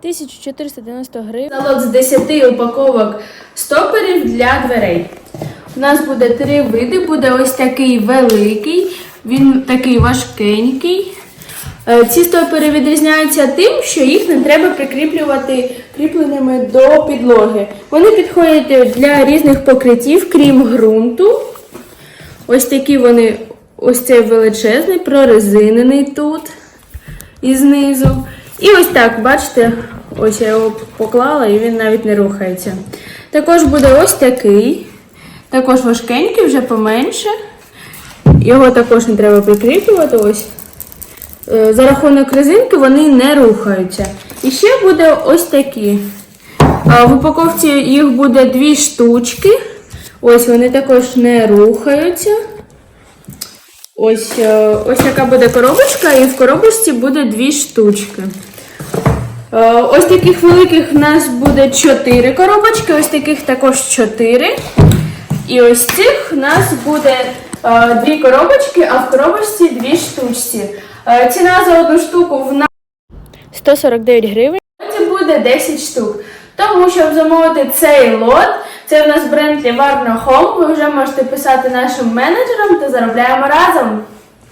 1490 гривень. Залог з 10 упаковок стоперів для дверей. У нас буде три види. Буде ось такий великий, він такий важкенький. Е, Ці стопери відрізняються тим, що їх не треба прикріплювати кріпленими до підлоги. Вони підходять для різних покриттів, крім ґрунту. Ось такі вони, ось цей величезний, прорезинений тут і знизу. І ось так, бачите, ось я його поклала і він навіть не рухається. Також буде ось такий, також важкенький, вже поменше. Його також не треба прикріплювати. Ось. Е, За рахунок резинки вони не рухаються. І ще буде ось такі. В упаковці їх буде дві штучки. Ось вони також не рухаються. Ось, е, ось така буде коробочка, і в коробочці буде дві штучки. Е, Ось таких великих в нас буде 4 коробочки, ось таких також 4. І ось цих в нас буде е, дві коробочки, а в коробочці дві штучці. Е, Ціна за одну штуку в нас 149 гривень. буде 10 штук. Тому, щоб замовити цей лот, це в нас бренд Livarno Home, ви вже можете писати нашим менеджерам та заробляємо разом.